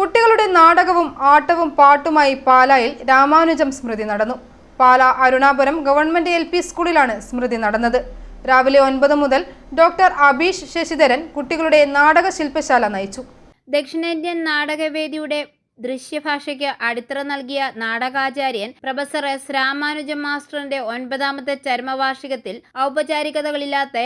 കുട്ടികളുടെ നാടകവും ആട്ടവും പാട്ടുമായി പാലായിൽ രാമാനുജം സ്മൃതി നടന്നു. പാല അരുണാപുരം ഗവൺമെന്റ് എൽ സ്കൂളിലാണ് സ്മൃതി നടന്നത്. രാവിലെ ഒൻപത് മുതൽ ഡോക്ടർ അബീഷ് ശശിധരൻ കുട്ടികളുടെ നാടക ശില്പശാല നയിച്ചു. ദക്ഷിണേന്ത്യൻ നാടകവേദിയുടെ ദൃശ്യഭാഷയ്ക്ക് അടിത്തറ നൽകിയ നാടകാചാര്യൻ പ്രൊഫസർ എസ് രാമാനുജൻ മാസ്റ്ററിന്റെ ഒൻപതാമത്തെ ചരമവാർഷികത്തിൽ ഔപചാരികതകളില്ലാത്ത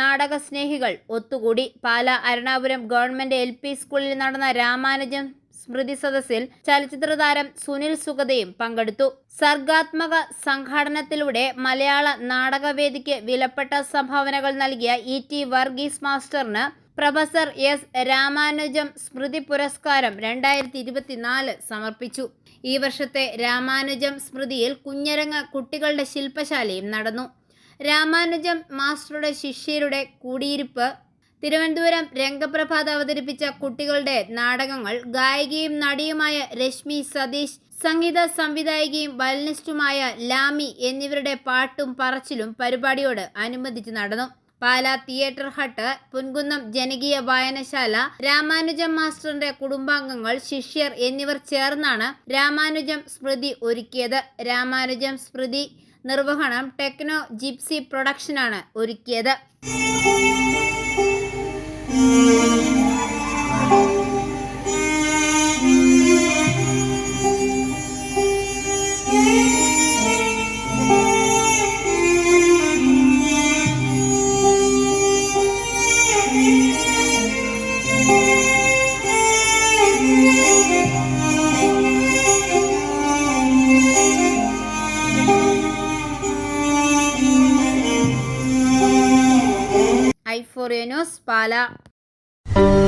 നാടക സ്നേഹികൾ ഒത്തുകൂടി. പാല അരുണാപുരം ഗവൺമെന്റ് എൽ സ്കൂളിൽ നടന്ന രാമാനുജം സ്മൃതി സദസ്സിൽ ചലച്ചിത്ര താരം സുനിൽ സുഗതയും പങ്കെടുത്തു. സർഗാത്മക സംഘാടനത്തിലൂടെ മലയാള നാടകവേദിക്ക് വിലപ്പെട്ട സംഭാവനകൾ നൽകിയ ഇ ടി വർഗീസ് മാസ്റ്ററിന് പ്രൊഫസർ എസ് രാമാനുജം സ്മൃതി പുരസ്കാരം രണ്ടായിരത്തി ഇരുപത്തിനാല് സമർപ്പിച്ചു. ഈ വർഷത്തെ രാമാനുജം സ്മൃതിയിൽ കുഞ്ഞരങ്ങ കുട്ടികളുടെ ശില്പശാലയും നടന്നു. രാമാനുജം മാസ്റ്ററുടെ ശിഷ്യരുടെ കൂടിയിരിപ്പ് തിരുവനന്തപുരം രംഗപ്രഭാത് അവതരിപ്പിച്ച കുട്ടികളുടെ നാടകങ്ങൾ ഗായികയും നടിയുമായ രശ്മി സതീഷ് സംഗീത സംവിധായികയും വയലിനിസ്റ്റുമായ ലാമി എന്നിവരുടെ പാട്ടും പറച്ചിലും പരിപാടിയോട് അനുബന്ധിച്ച് നടന്നു. പാല തിയേറ്റർ ഹട്ട് പുൻകുന്നം ജനകീയ വായനശാല രാമാനുജം മാസ്റ്ററിന്റെ കുടുംബാംഗങ്ങൾ ശിഷ്യർ എന്നിവർ ചേർന്നാണ് രാമാനുജം സ്മൃതി ഒരുക്കിയത്. രാമാനുജം സ്മൃതി നിർവഹണം ടെക്നോ ജിപ്സി പ്രൊഡക്ഷനാണ് ഒരുക്കിയത്. I ഫോറിയോ news Pala Thank you.